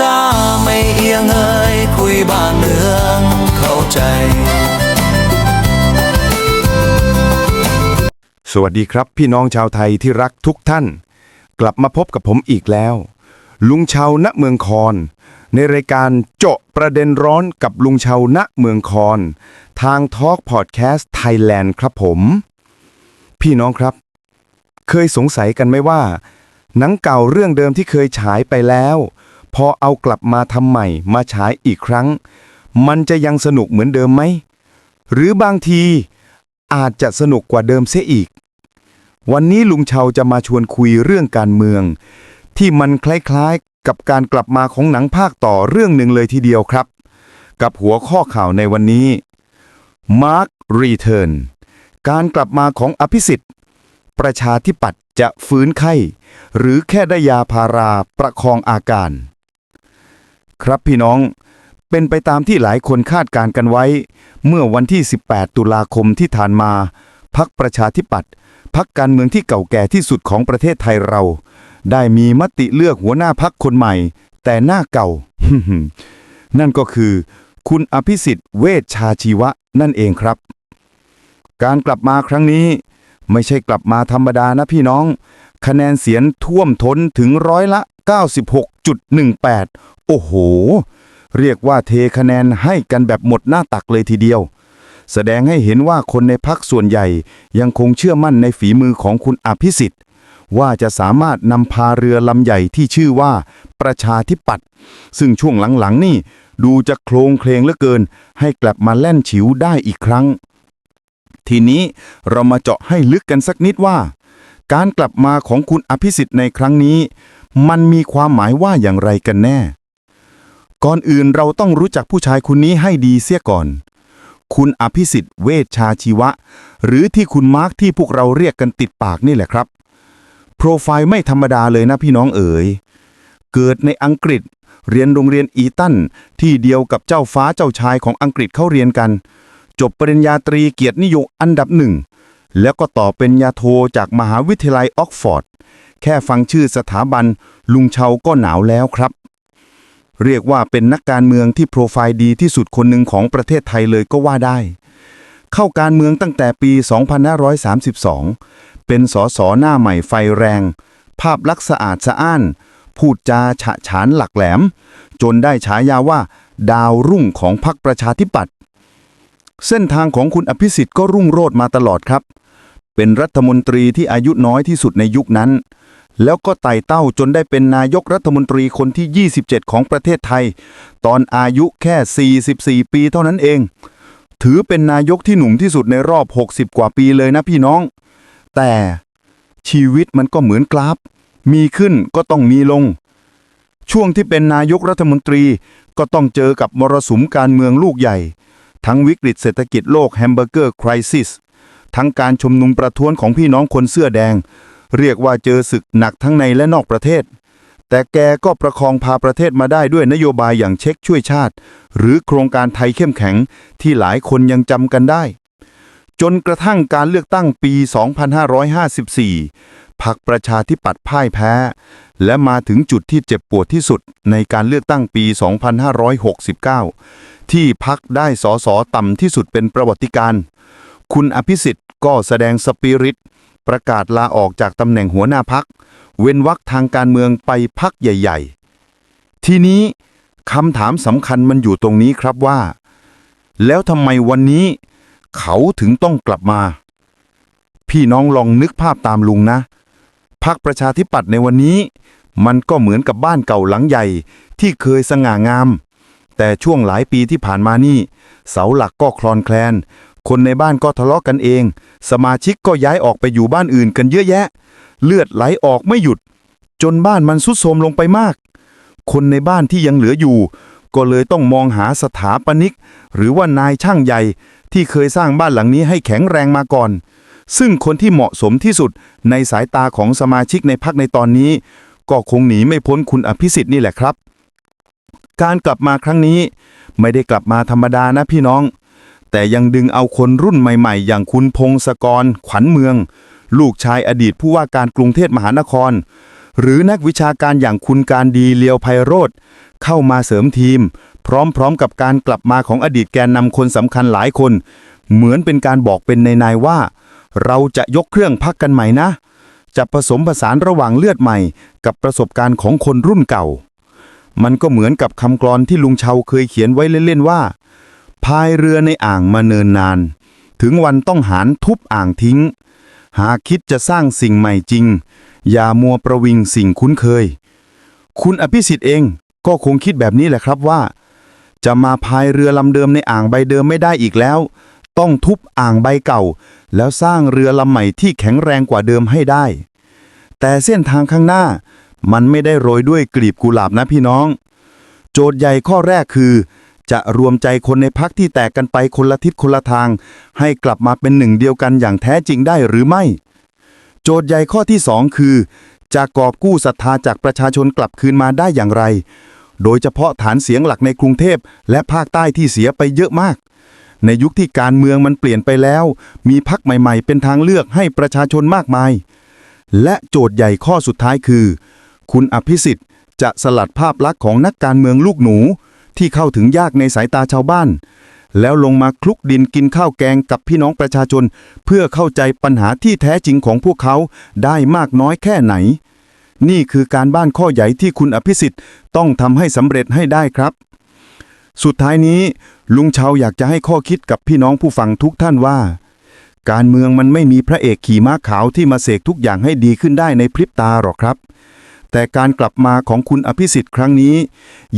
ช้าไม่เอียงเอ่ยคุยบ้านเมืองเข้าใจ สวัสดีครับพี่น้องชาวไทยที่รักทุกท่าน กลับมาพบกับผมอีกแล้ว ลุงชาวณเมืองคอน ในรายการเจาะประเด็นร้อนกับลุงชาวณเมืองคอน ทางทอล์กพอดแคสต์ไทยแลนด์ครับผม พี่น้องครับ เคยสงสัยกันไหมว่าหนังเก่าเรื่องเดิมที่เคยฉายไปแล้ว พอเอากลับมาทำใหม่มาฉายอีกครั้ง มันจะยังสนุกเหมือนเดิมไหม หรือบางทีอาจจะสนุกกว่าเดิมเสียอีก วันนี้ลุงเชาจะมาชวนคุยเรื่องการเมือง ที่มันคล้ายๆกับการกลับมาของหนังภาคต่อเรื่องหนึ่งเลยทีเดียวครับ กับหัวข้อข่าวในวันนี้ Mark Return การกลับมาของอภิสิทธิ์ ประชาธิปัตย์จะฟื้นไข้ หรือแค่ได้ยาพาราประคองอาการ ครับพี่น้อง เป็นไปตามที่หลายคนคาดการกันไว้ เมื่อวันที่ 18 ตุลาคมที่ผ่านมา พักประชาธิปัตย์พักการเมืองที่เก่าแก่ที่สุดของประเทศไทยเรา ได้มีมติเลือกหัวหน้าพักคนใหม่ แต่หน้าเก่า นั่นก็คือ คุณอภิสิทธิ์เวชชาชีวะนั่นเองครับ การกลับมาครั้งนี้ ไม่ใช่กลับมาธรรมดานะพี่น้อง คะแนนเสียงท่วมท้นถึงร้อยละ 96.18 โอ้โห เรียกว่าเทคะแนนให้กันแบบหมดหน้าตักเลยทีเดียว แสดงให้เห็นว่าคนในพักส่วนใหญ่ยังคงเชื่อมั่นในฝีมือของคุณอภิสิทธิ์ ว่าจะสามารถนำพาเรือลำใหญ่ที่ชื่อว่าประชาธิปัตย์ซึ่งช่วงหลังๆนี่ดูจะโครงเคลงเหลือเกิน ให้กลับมาแล่นฉิวได้อีกครั้ง ทีนี้เรามาเจาะให้ลึกกันสักนิดว่า การกลับมาของคุณอภิสิทธิ์ในครั้งนี้ มันมีความหมายว่าอย่างไรกันแน่ ก่อนอื่นเราต้องรู้จักผู้ชายคนนี้ให้ดีเสียก่อน คุณอภิสิทธิ์เวชชาชีวะ หรือที่คุณมาร์คที่พวกเราเรียกกันติดปากนี่แหละครับ โปรไฟล์ไม่ธรรมดาเลยนะพี่น้องเอ๋ย เกิดในอังกฤษ เรียนโรงเรียนอีตันที่เดียวกับเจ้าฟ้าเจ้าชายของอังกฤษเข้าเรียนกัน จบปริญญาตรีเกียรตินิยมอันดับหนึ่งแล้วก็ต่อเป็นยาโทจากมหาวิทยาลัยออกฟอร์ด แค่ฟังชื่อสถาบัน ลุงเชาก็หนาวแล้วครับ เรียกว่าเป็นนักการเมืองที่โปรไฟล์ดีที่สุดคนหนึ่งของประเทศไทยเลยก็ว่าได้ เข้าการเมืองตั้งแต่ปี 2532 เป็นสสหน้าใหม่ไฟแรง ภาพลักษณ์สะอาดสะอ้าน พูดจาฉะฉานหลักแหลม จนได้ฉายาว่า ดาวรุ่งของพรรคประชาธิปัตย์เส้นทางของคุณอภิสิทธิ์ก็รุ่งโรจน์มาตลอดครับ เป็นรัฐมนตรีที่อายุน้อยที่สุดในยุคนั้น แล้วก็ไต่เต้าจนได้เป็นนายกรัฐมนตรีคนที่ 27 ของประเทศไทย ตอนอายุแค่ 44 ปีเท่านั้นเอง ถือเป็นนายกที่หนุ่มที่สุดในรอบ 60 กว่าปีเลยนะพี่น้อง แต่ชีวิตมันก็เหมือนกราฟ มีขึ้นก็ต้องมีลง ช่วงที่เป็นนายกรัฐมนตรีก็ต้องเจอกับมรสุมการเมืองลูกใหญ่ ทั้งวิกฤตเศรษฐกิจโลกแฮมเบอร์เกอร์คริสิสทั้งการชุมนุมประท้วงของพี่น้องคนเสื้อแดง เรียกว่าเจอศึกหนักทั้งในและนอกประเทศ แต่แกก็ประคองพาประเทศมาได้ด้วยนโยบายอย่างเช็คช่วยชาติ หรือโครงการไทยเข้มแข็งที่หลายคนยังจำกันได้ จนกระทั่งการเลือกตั้งปี 2554พรรคประชาธิปัตย์พ่ายแพ้ และมาถึงจุดที่เจ็บปวดที่สุดในการเลือกตั้งปี 2569 ที่พักได้สอสอต่ำที่สุดเป็นประวัติการคุณอภิสิทธิ์ก็แสดงสปิริต ประกาศลาออกจากตำแหน่งหัวหน้าพัก เว้นวักทางการเมืองไปพักใหญ่ ๆ ทีนี้คำถามสำคัญมันอยู่ตรงนี้ครับว่า แล้วทำไมวันนี้ เขาถึงต้องกลับมา พี่น้องลองนึกภาพตามลุงนะพักประชาธิปัตย์ในวันนี้ มันก็เหมือนกับบ้านเก่าหลังใหญ่ที่เคยสง่างาม แต่ช่วงหลายปีที่ผ่านมานี่ เสาหลักก็คลอนแคลน คนในบ้านก็ทะเลาะกันเอง สมาชิกก็ย้ายออกไปอยู่บ้านอื่นกันเยอะแยะ เลือดไหลออกไม่หยุด จนบ้านมันสุดโทมลงไปมาก คนในบ้านที่ยังเหลืออยู่ ก็เลยต้องมองหาสถาปนิก หรือว่านายช่างใหญ่ที่เคยสร้างบ้านหลังนี้ให้แข็งแรงมาก่อน ซึ่งคนที่เหมาะสมที่สุดในสายตาของสมาชิกในพักในตอนนี้ ก็คงหนีไม่พ้นคุณอภิสิทธิ์นี่แหละครับ การกลับมาครั้งนี้ ไม่ได้กลับมาธรรมดานะพี่น้อง แต่ยังดึงเอาคนรุ่นใหม่ๆ อย่างคุณพงศกร ขวัญเมือง ลูกชายอดีตผู้ว่าการกรุงเทพมหานคร หรือนักวิชาการอย่างคุณการดีเลียวไพโรธเข้ามาเสริมทีม พร้อมๆกับการกลับมาของอดีตแกนนำคนสำคัญหลายคน เหมือนเป็นการบอกเป็นในๆว่า เราจะยกเครื่องพักกันใหม่นะ จะผสมผสานระหว่างเลือดใหม่ กับประสบการณ์ของคนรุ่นเก่า มันก็เหมือนกับคำกลอนที่ลุงเชาเคยเขียนไว้เล่นๆว่า พายเรือในอ่างมาเนินนาน ถึงวันต้องหารทุบอ่างทิ้ง หากคิดจะสร้างสิ่งใหม่จริง อย่ามัวประวิงสิ่งคุ้นเคย คุณอภิสิทธิ์เองก็คงคิดแบบนี้แหละครับว่า จะมาพายเรือลำเดิมในอ่างใบเดิมไม่ได้อีกแล้ว ต้องทุบอ่างใบเก่า แล้วสร้างเรือลำใหม่ที่แข็งแรงกว่าเดิมให้ได้ แต่เส้นทางข้างหน้า มันไม่ได้โรยด้วยกลีบกุหลาบนะพี่น้อง โจทย์ใหญ่ข้อแรกคือ จะรวมใจคนในพักที่แตกกันไปคนละทิศคนละทาง ให้กลับมาเป็นหนึ่งเดียวกันอย่างแท้จริงได้หรือไม่ โจทย์ใหญ่ข้อที่สองคือ จะกอบกู้ศรัทธาจากประชาชนกลับคืนมาได้อย่างไร โดยเฉพาะฐานเสียงหลักในกรุงเทพและภาคใต้ที่เสียไปเยอะมาก ในยุคที่การเมืองมันเปลี่ยนไปแล้ว มีพักใหม่ๆ เป็นทางเลือกให้ประชาชนมากมาย และโจทย์ใหญ่ข้อสุดท้ายคือ คุณอภิสิทธิ์จะสลัดภาพลักษณ์ของนักการเมืองลูกหนู ที่เข้าถึงยากในสายตาชาวบ้าน แล้วลงมาคลุกดินกินข้าวแกงกับพี่น้องประชาชน เพื่อเข้าใจปัญหาที่แท้จริงของพวกเขาได้มากน้อยแค่ไหน นี่คือการบ้านข้อใหญ่ที่คุณอภิสิทธิ์ต้องทำให้สำเร็จให้ได้ครับ สุดท้ายนี้ ลุงเชาอยากจะให้ข้อคิดกับพี่น้องผู้ฟังทุกท่านว่า การเมืองมันไม่มีพระเอกขี่ม้าขาวที่มาเสกทุกอย่างให้ดีขึ้นได้ในพริบตาหรอกครับ แต่การกลับมาของคุณอภิสิทธิ์ครั้งนี้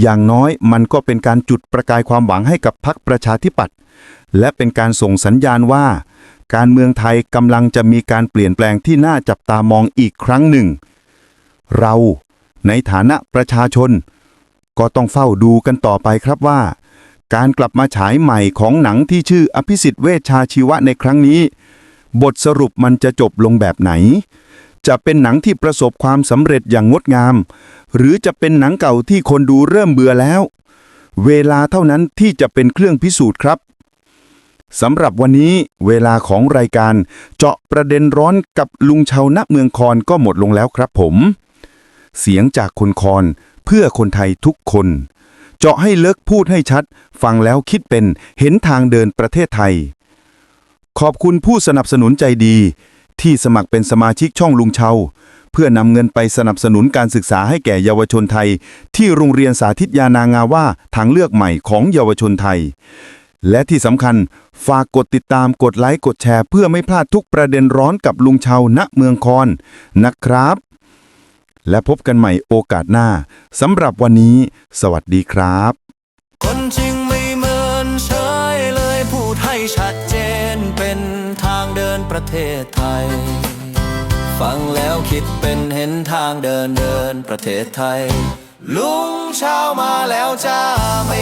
อย่างน้อยมันก็เป็นการจุดประกายความหวังให้กับพรรคประชาธิปัตย์และเป็นการส่งสัญญาณว่า การเมืองไทยกำลังจะมีการเปลี่ยนแปลงที่น่าจับตามองอีกครั้งหนึ่ง เราในฐานะประชาชน ก็ต้องเฝ้าดูกันต่อไปครับว่า การกลับมาฉายใหม่ของหนังที่ชื่ออภิสิทธิ์เวชชาชีวะในครั้งนี้ บทสรุปมันจะจบลงแบบไหน จะเป็นหนังที่ประสบความสำเร็จอย่างงดงาม หรือจะเป็นหนังเก่าที่คนดูเริ่มเบื่อแล้ว เวลาเท่านั้นที่จะเป็นเครื่องพิสูจน์ครับสำหรับวันนี้เวลาของรายการเจาะประเด็นร้อนกับลุงชาวณเมืองคอนก็หมดลงแล้วครับผม เสียงจากคนคอนเพื่อคนไทยทุกคน เจาะให้เลิกพูดให้ชัด ฟังแล้วคิดเป็นเห็นทางเดินประเทศไทย ขอบคุณผู้สนับสนุนใจดี ที่สมัครเป็นสมาชิกช่องลุงเชาเพื่อนำเงินไปสนับสนุนการศึกษาให้แก่เยาวชนไทย ที่โรงเรียนสาธิตยานางาว่าทางเลือกใหม่ของเยาวชนไทย และที่สำคัญฝากกดติดตามกดไลค์กดแชร์ เพื่อไม่พลาดทุกประเด็นร้อนกับลุงเชาณเมืองคอนนะครับ และพบกันใหม่โอกาสหน้าสำหรับวันนี้ สวัสดีครับ ประเทศไทย ฟังแล้วคิดเป็นเห็นทางเดินเดินประเทศไทย ลุงเช้ามาแล้วจ้าไม่